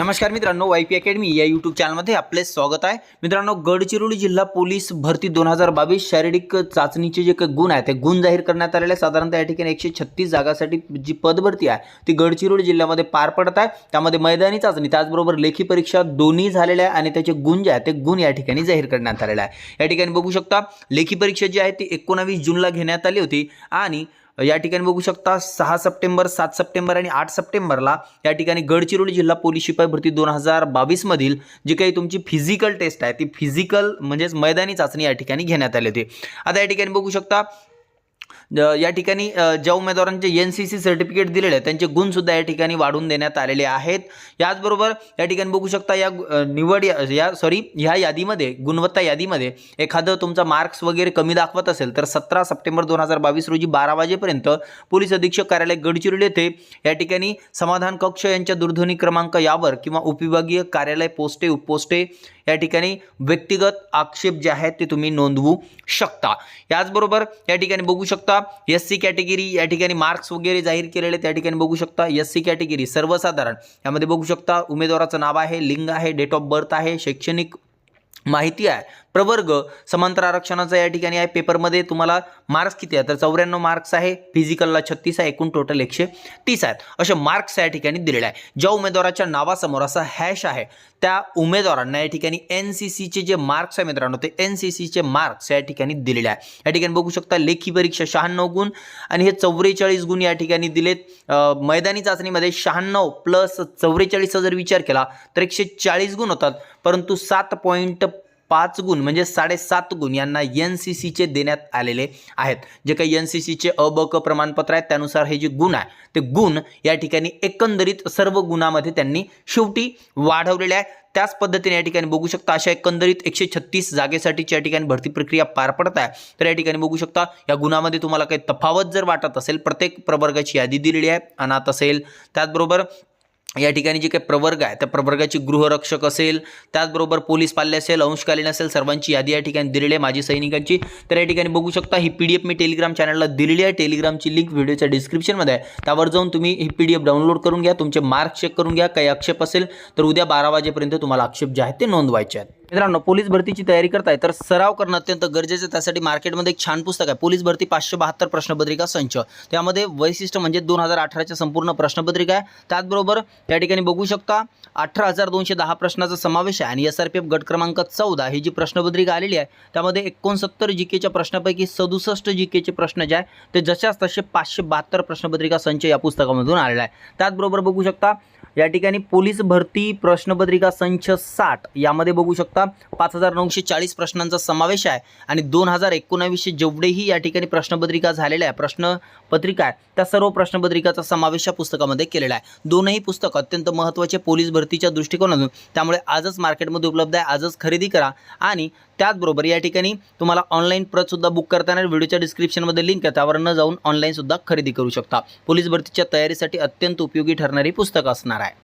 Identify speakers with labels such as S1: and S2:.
S1: नमस्कार मित्रांनो Y P academy या यूट्यूब चॅनलमध्ये आपले स्वागत आहे. मित्रांनो गडचिरोली जिल्हा पोलीस भरती दोन हजार बावीस शारीरिक चाचणीचे जे काही गुण आहे ते गुण जाहीर करण्यात आलेले आहे साधारणतः या ठिकाणी एकशे छत्तीस जागासाठी जी पदभरती आहे ती गडचिरोली जिल्ह्यामध्ये पार पडत आहे. त्यामध्ये मैदानी चाचणी त्याचबरोबर लेखी परीक्षा दोन्ही झालेल्या आहे आणि त्याचे गुण जे आहे ते गुण या ठिकाणी जाहीर करण्यात आलेला आहे या ठिकाणी बघू शकता लेखी परीक्षा जी आहे ती एकोणावीस जूनला घेण्यात आली होती आणि या ठिकाणी बघू शकता सहा सप्टेंबर सात सप्टेंबर आणि आठ सप्टेंबरला या ठिकाणी गडचिरोली जिल्हा पोलीस शिपाई भरती दोन हजार बावीसमधील जी काही तुमची फिजिकल टेस्ट आहे ती फिजिकल म्हणजेच मैदानी चाचणी या ठिकाणी घेण्यात आली होती. आता या ठिकाणी बघू शकता या ठिकाणी ज्या उमेदवारांचे एन सी सी सर्टिफिकेट दिलेले आहे त्यांचे गुणसुद्धा या ठिकाणी वाढवून देण्यात आलेले आहेत. याचबरोबर या ठिकाणी बघू शकता या निवड या- या सॉरी ह्या यादीमध्ये गुणवत्ता यादीमध्ये एखादं तुमचा मार्क्स वगैरे कमी दाखवत असेल तर सतरा सप्टेंबर दोन हजार बावीस रोजी बारा वाजेपर्यंत पोलीस अधीक्षक कार्यालय गडचिरोली येथे या ठिकाणी समाधान कक्ष यांच्या दूरध्वनी क्रमांक यावर किंवा उपविभागीय कार्यालय पोस्टे उपपोस्टे या ठिकाणी व्यक्तिगत आक्षेप जे आहेत ते तुम्ही नोंदवू शकता. याचबरोबर या ठिकाणी बघू शकता एस सी कॅटेगरी या ठिकाणी मार्क्स वगैरे जाहीर केलेले त्या ठिकाणी बघू शकता. एस सी कॅटेगरी सर्वसाधारण. यामध्ये बघू शकता उमेदवाराचं नाव आहे लिंग आहे डेट ऑफ बर्थ आहे शैक्षणिक माहिती आहे. प्रवर्ग समांतर आरक्षणाचा या ठिकाणी आहे. पेपरमध्ये तुम्हाला मार्क्स किती आहे तर चौऱ्याण्णव मार्क्स आहे. फिजिकलला छत्तीस आहे. एकूण टोटल एकशे तीस आहेत. असे मार्क्स या ठिकाणी दिलेले आहे. ज्या उमेदवाराच्या नावासमोर असा हॅश आहे त्या उमेदवारांना या ठिकाणी एन सी सीचे जे मार्क्स आहे मित्रांनो ते एन सी सीचे मार्क्स या ठिकाणी दिलेले आहे. या ठिकाणी बघू शकता लेखी परीक्षा शहाण्णव गुण आणि हे चौवेचाळीस गुण या ठिकाणी दिलेत. मैदानी चाचणीमध्ये शहाण्णव प्लस चौवेचाळीसचा जर विचार केला तर एकशे चाळीस गुण होतात. परंतु सात पॉईंट पाच गुण म्हणजे साडेसात गुण यांना एन सी सीचे देण्यात आलेले आहेत. जे काही एन सी सीचे अ ब क प्रमाणपत्र आहेत त्यानुसार हे जे गुण आहे ते गुण या ठिकाणी एकंदरीत सर्व गुणामध्ये त्यांनी शेवटी वाढवलेले आहे त्याच पद्धतीने या ठिकाणी बघू शकता अशा एकंदरीत एकशे छत्तीस जागेसाठीची या ठिकाणी भरती प्रक्रिया पार पडत आहे. तर या ठिकाणी बघू शकता या गुणामध्ये तुम्हाला काही तफावत जर वाटत असेल प्रत्येक प्रवर्गाची यादी दिलेली आहे अनाथ असेल त्याचबरोबर या ठिकाणी जे काही प्रवर्ग आहे त्या प्रवर्गाची गृहरक्षक असेल त्याचबरोबर पोलीस पाल्य असेल अंशकालीन असेल सर्वांची यादी या ठिकाणी दिलेली आहे माजी सैनिकांची. तर या ठिकाणी बघू शकता ही पी डी एफ मी टेलिग्राम चॅनलला दिलेली आहे. टेलिग्रामची लिंक व्हिडिओच्या डिस्क्रिप्शनमध्ये आहे. त्यावर जाऊन तुम्ही ही पी डी एफ डाउनलोड करून घ्या. तुमचे मार्क चेक करून घ्या. काही आक्षेप असेल तर उद्या बारा वाजेपर्यंत तुम्हाला आक्षेप जे आहेत ते नोंदवायचे आहेत. मित्रांनो पोलीस भरतीची तयारी करताय तर सराव करणं अत्यंत गरजेचं त्यासाठी मार्केटमध्ये एक छान पुस्तक आहे. पोलीस भरती पाचशे बहात्तर प्रश्नपत्रिका संच. त्यामध्ये वैशिष्ट्य म्हणजे दोन हजार अठराच्या संपूर्ण प्रश्नपत्रिका आहे. त्याचबरोबर त्या ठिकाणी बघू शकता अठरा हजार दोनशे दहा प्रश्नाचा समावेश आहे आणि एस आर पी एफ गट क्रमांक चौदा ही जी प्रश्नपत्रिका आलेली आहे त्यामध्ये एकोणसत्तर जी केच्या प्रश्नापैकी सदुसष्ट जी केचे प्रश्न जे आहे ते जशाच तसे पाचशे बहात्तर प्रश्नपत्रिका संच या पुस्तकामधून आलेला आहे. त्याचबरोबर बघू शकता या ठिकाणी पोलीस भरती प्रश्नपत्रिका संच साठ यामध्ये बघू शकता पाच हजार नऊशे चाळीस प्रश्नांचा समावेश आहे आणि दोन हजार एकोणावीसशे जेवढेही या ठिकाणी प्रश्नपत्रिका झालेल्या आहे प्रश्नपत्रिका आहे त्या सर्व प्रश्नपत्रिकाचा समावेश या पुस्तकामध्ये केलेला आहे. दोनही पुस्तक अत्यंत महत्त्वाचे पोलीस भरतीच्या दृष्टिकोनातून त्यामुळे आजच मार्केटमध्ये उपलब्ध आहे आजच खरेदी करा आणि त्याचबरोबर या ठिकाणी तुम्हाला ऑनलाईन प्रतसुद्धा बुक करताना व्हिडिओच्या डिस्क्रिप्शनमध्ये लिंक आहे त्यावर न जाऊन ऑनलाईनसुद्धा खरेदी करू शकता. पोलीस भरतीच्या तयारीसाठी अत्यंत उपयोगी ठरणारी पुस्तकं असणार आहे.